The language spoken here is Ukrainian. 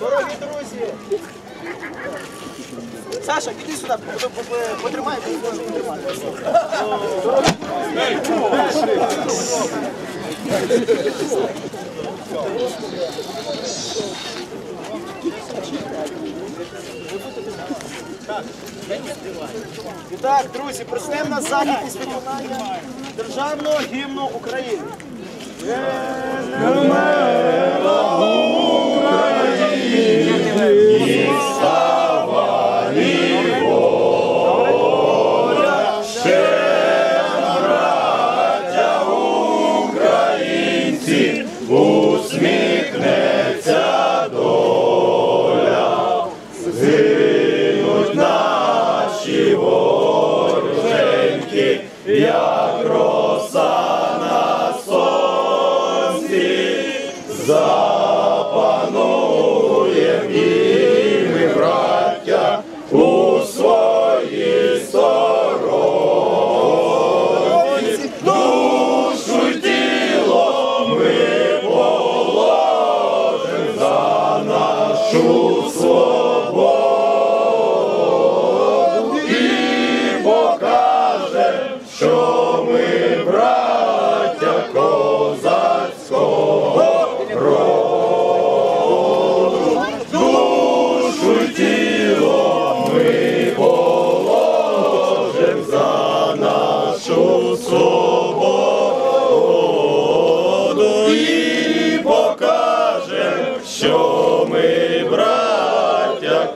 Дорогі друзі! Саша, піди сюди, потримай, бо можеш потримати. Дорогі і так, друзі, почнемо на захід із виконання державного гімну України. як роса на сонці, запануєм і ми, браття, у своїй сороці. душу й тіло ми положим за нашу. Що ми, браття,